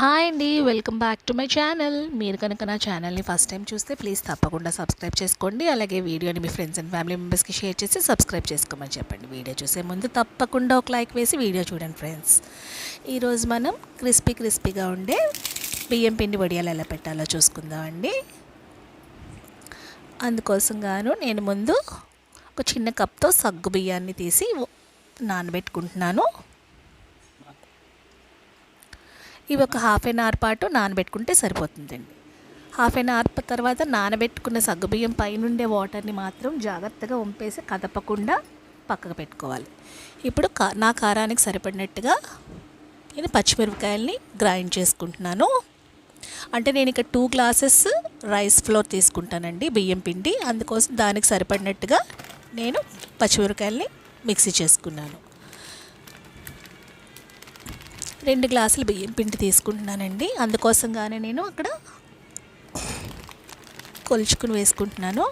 Hi అండి welcome back to my channel. మీరు కనుక నా ఛానల్ని ఫస్ట్ టైం చూస్తే ప్లీజ్ తప్పకుండా సబ్స్క్రైబ్ చేసుకోండి. అలాగే వీడియోని మీ ఫ్రెండ్స్ అండ్ ఫ్యామిలీ మెంబర్స్కి షేర్ చేసి సబ్స్క్రైబ్ చేసుకోమని చెప్పండి. వీడియో చూసే ముందు తప్పకుండా ఒక లైక్ వేసి వీడియో చూడండి ఫ్రెండ్స్. ఈరోజు మనం క్రిస్పీ క్రిస్పీగా ఉండే బియ్యం పిండి వడియాలు ఎలా పెట్టాలో చూసుకుందామండి అందుకోసం గాను నేను ముందు ఒక చిన్న కప్తో సగ్గు బియ్యాన్ని తీసి నానబెట్టుకుంటున్నాను. ఇవి ఒక హాఫ్ అన్ అవర్ పాటు నానబెట్టుకుంటే సరిపోతుందండి. హాఫ్ అన్ అవర్ తర్వాత నానబెట్టుకున్న సగ్గుబియ్యం పైనుండే వాటర్ని మాత్రం జాగ్రత్తగా వంపేసి కదపకుండా పక్కకు పెట్టుకోవాలి. ఇప్పుడు కా నా కారానికి సరిపడినట్టుగా నేను పచ్చిమిరపకాయల్ని గ్రైండ్ చేసుకుంటున్నాను. అంటే నేను ఇక్కడ టూ గ్లాసెస్ రైస్ ఫ్లోర్ తీసుకుంటానండి బియ్యం పిండి. అందుకోసం దానికి సరిపడినట్టుగా నేను పచ్చిమిరపకాయల్ని మిక్సీ చేసుకున్నాను. రెండు గ్లాసులు బియ్యం పిండి తీసుకుంటున్నానండి. అందుకోసంగానే నేను అక్కడ కొలుచుకుని వేసుకుంటున్నాను.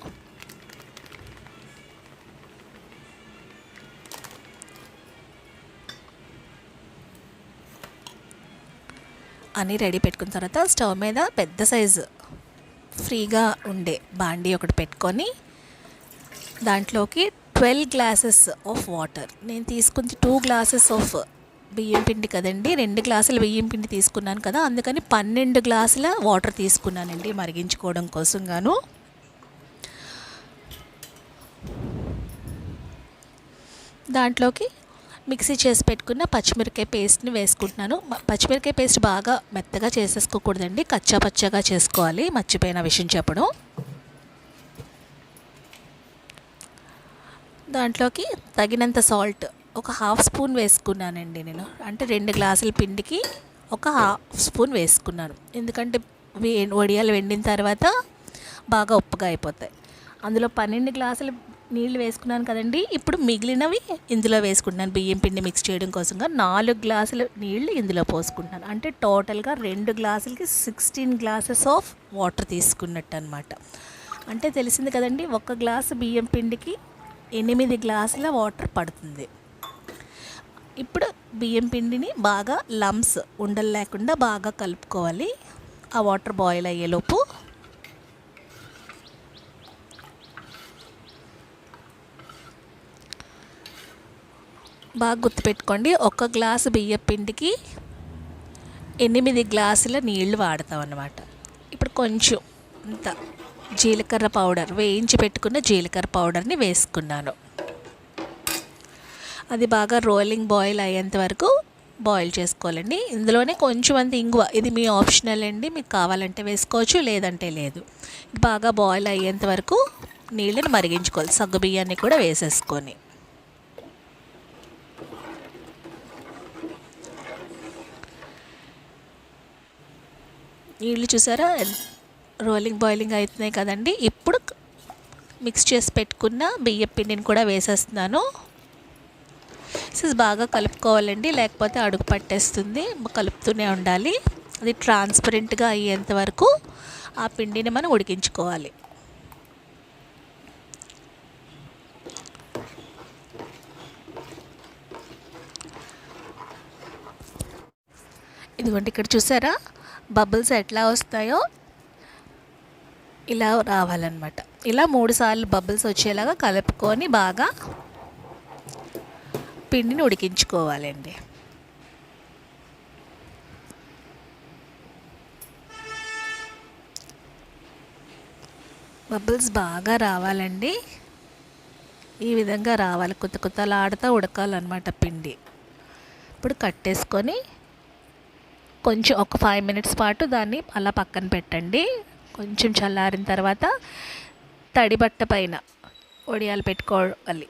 అన్నీ రెడీ పెట్టుకున్న తర్వాత స్టవ్ మీద పెద్ద సైజు ఫ్రీగా ఉండే బాండీ ఒకటి పెట్టుకొని దాంట్లోకి ట్వెల్వ్ గ్లాసెస్ ఆఫ్ వాటర్. నేను తీసుకుంది టూ గ్లాసెస్ ఆఫ్ బియ్యం పిండి కదండి. రెండు గ్లాసులు బియ్యం పిండి తీసుకున్నాను కదా. అందుకని పన్నెండు గ్లాసుల వాటర్ తీసుకున్నానండి మరిగించుకోవడం కోసం గాను. దాంట్లోకి మిక్సీ చేసి పెట్టుకున్న పచ్చిమిరకాయ పేస్ట్ని వేసుకుంటున్నాను. పచ్చిమిరకాయ పేస్ట్ బాగా మెత్తగా చేసేసుకోకూడదండి. కచ్చా పచ్చగా చేసుకోవాలి. మర్చిపోయిన విషయం చెప్పడం. దాంట్లోకి తగినంత సాల్ట్ ఒక హాఫ్ స్పూన్ వేసుకున్నానండి నేను. అంటే రెండు గ్లాసుల పిండికి ఒక హాఫ్ స్పూన్ వేసుకున్నాను. ఎందుకంటే వే వడియాలు వెండిన తర్వాత బాగా ఉప్పుగా అయిపోతాయి. అందులో పన్నెండు గ్లాసులు నీళ్ళు వేసుకున్నాను కదండి. ఇప్పుడు మిగిలినవి ఇందులో వేసుకుంటున్నాను. బియ్యం పిండి మిక్స్ చేయడం కోసంగా నాలుగు గ్లాసులు నీళ్ళు ఇందులో పోసుకుంటున్నాను. అంటే టోటల్గా రెండు గ్లాసులకి సిక్స్టీన్ గ్లాసెస్ ఆఫ్ వాటర్ తీసుకున్నట్టు అనమాట అంటే తెలిసింది కదండి ఒక గ్లాసు బియ్యం పిండికి ఎనిమిది గ్లాసుల వాటర్ పడుతుంది. ఇప్పుడు బియ్యం పిండిని బాగా లమ్స్ ఉండలు లేకుండా బాగా కలుపుకోవాలి. ఆ వాటర్ బాయిల్ అయ్యేలోపు. బాగా గుర్తుపెట్టుకోండి ఒక గ్లాసు బియ్యం పిండికి ఎనిమిది గ్లాసుల నీళ్ళు వాడతాం అన్నమాట. ఇప్పుడు కొంచెం అంత జీలకర్ర పౌడర్ వేయించి పెట్టుకున్న జీలకర్ర పౌడర్ని వేసుకున్నాను. అది బాగా రోలింగ్ బాయిల్ అయ్యేంత వరకు బాయిల్ చేసుకోవాలండి. ఇందులోనే కొంచెం అంత ఇంగువ ఇది మీ ఆప్షనల్ అండి మీకు కావాలంటే వేసుకోవచ్చు లేదంటే లేదు. బాగా బాయిల్ అయ్యేంత వరకు నీళ్ళని మరిగించుకోవాలి సగ్గు బియ్యాన్ని కూడా వేసేసుకొని. నీళ్ళు చూసారా? రోలింగ్ బాయిలింగ్ అవుతున్నాయి కదండి. ఇప్పుడు మిక్స్ చేసి పెట్టుకున్న బియ్య పిండిని కూడా వేసేస్తున్నాను. సో బాగా కలుపుకోవాలండి లేకపోతే అడుగు పట్టేస్తుంది కలుపుతూనే ఉండాలి. అది ట్రాన్స్పరెంట్గా అయ్యేంత వరకు ఆ పిండిని మనం ఉడికించుకోవాలి. ఇదిగోండి ఇక్కడ చూసారా? బబుల్స్ ఎట్లా వస్తాయో ఇలా రావాలన్నమాట. ఇలా మూడు సార్లు బబుల్స్ వచ్చేలాగా కలుపుకొని బాగా పిండిని ఉడికించుకోవాలండి. బబుల్స్ బాగా రావాలండి. ఈ విధంగా రావాలి. కొత్త కొత్తలాడుతూ ఉడకాలన్నమాట పిండి. ఇప్పుడు కట్టేసుకొని కొంచెం ఒక ఫైవ్ మినిట్స్ పాటు దాన్ని అలా పక్కన పెట్టండి. కొంచెం చల్లారిన తర్వాత తడి బట్ట పైన వడియాలు పెట్టుకోవాలి.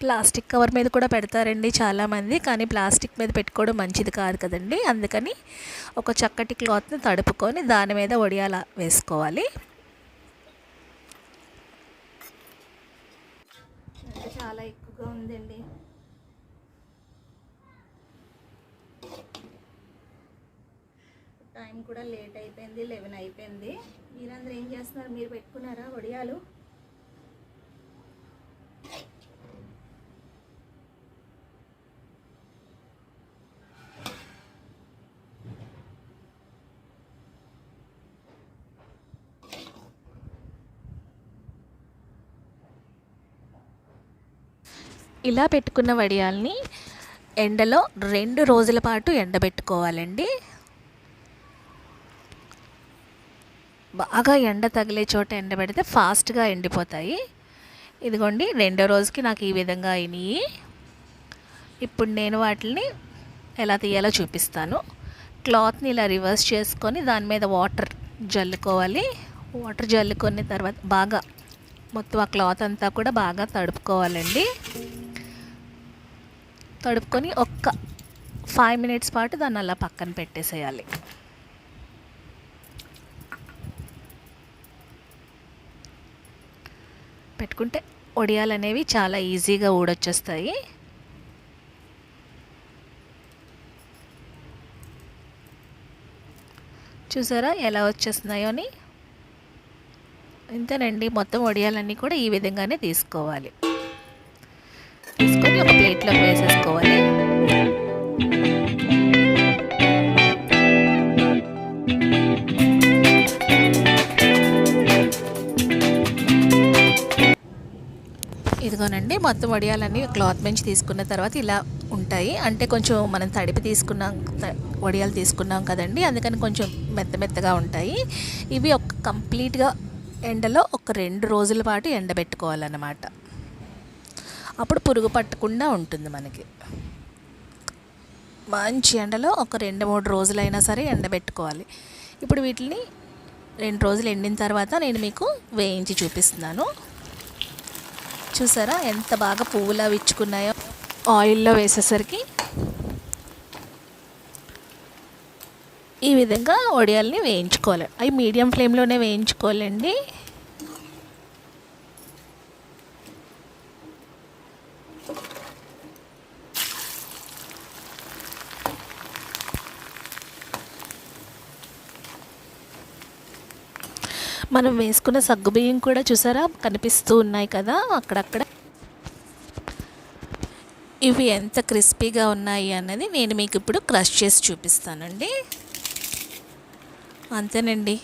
ప్లాస్టిక్ కవర్ మీద కూడా పెడతారండి చాలామంది కానీ ప్లాస్టిక్ మీద పెట్టుకోవడం మంచిది కాదు కదండి. అందుకని ఒక చక్కటి క్లాత్ని తడుపుకొని దాని మీద వడియాల వేసుకోవాలి. చాలా ఎక్కువగా ఉందండి. టైం కూడా లేట్ అయిపోయింది లెవెన్ అయిపోయింది. మీరందరూ ఏం చేస్తున్నారు? మీరు పెట్టుకున్నారా వడియాలు ఇలా పెట్టుకున్న వడియాల్ని ఎండలో రెండు రోజుల పాటు ఎండబెట్టుకోవాలండి. బాగా ఎండ తగిలే చోట ఎండబెడితే ఫాస్ట్గా ఎండిపోతాయి. ఇదిగోండి రెండో రోజుకి నాకు ఈ విధంగా అయినాయి. ఇప్పుడు నేను వాటిని ఎలా తీయాలో చూపిస్తాను. క్లాత్ని ఇలా రివర్స్ చేసుకొని దాని మీద వాటర్ జల్లుకోవాలి. వాటర్ జల్లుకొని తర్వాత బాగా మొత్తం ఆ క్లాత్ అంతా కూడా బాగా తడుపుకోవాలండి. తడుపుకొని ఒక్క ఫైవ్ మినిట్స్ పాటు దాన్ని అలా పక్కన పెట్టేసేయాలి. పెట్టుకుంటే వడియాలు అనేవి చాలా ఈజీగా ఊడొచ్చేస్తాయి. చూసారా ఎలా వచ్చేస్తున్నాయో అని? ఇంతేనండి మొత్తం వడియాలన్నీ కూడా ఈ విధంగానే తీసుకోవాలి. తీసుకొని ఒక ప్లేట్లోకి వేసేసుకోవాలి. ఇదిగోనండి మొత్తం వడియాలన్నీ క్లాత్ బెంచ్ తీసుకున్న తర్వాత ఇలా ఉంటాయి. అంటే కొంచెం మనం తడిపి తీసుకున్నాం వడియాలు తీసుకున్నాం కదండి అందుకని కొంచెం మెత్త మెత్తగా ఉంటాయి. ఇవి ఒక కంప్లీట్గా ఎండలో ఒక రెండు రోజుల పాటు ఎండబెట్టుకోవాలన్నమాట. అప్పుడు పురుగు పట్టకుండా ఉంటుంది మనకి. మంచి ఎండలో ఒక రెండు మూడు రోజులైనా సరే ఎండబెట్టుకోవాలి. ఇప్పుడు వీటిని రెండు రోజులు ఎండిన తర్వాత నేను మీకు వేయించి చూపిస్తున్నాను. చూసారా ఎంత బాగా పువ్వులా విచ్చుకున్నాయో? ఆయిల్లో వేసేసరికి ఈ విధంగా వడియాల్ని వేయించుకోవాలి. అవి మీడియం ఫ్లేమ్లోనే వేయించుకోవాలండి. మనం వేసుకున్న సగ్గుబియ్యం కూడా చూసారా? కనిపిస్తూ ఉన్నాయి కదా అక్కడక్కడ. ఇవి ఎంత క్రిస్పీగా ఉన్నాయి అన్నది నేను మీకు ఇప్పుడు క్రష్ చేసి చూపిస్తానండి. అంతేనండి.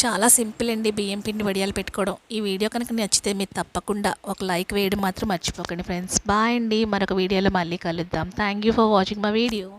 చాలా సింపుల్ అండి బియ్యం పిండి వడియాలు పెట్టుకోవడం. ఈ వీడియో కనుక నచ్చితే మీరు తప్పకుండా ఒక లైక్ వేయడం మాత్రం మర్చిపోకండి ఫ్రెండ్స్. బాయ్ అండి. మరొక వీడియోలో మళ్ళీ కలుద్దాం. Thank you for watching my video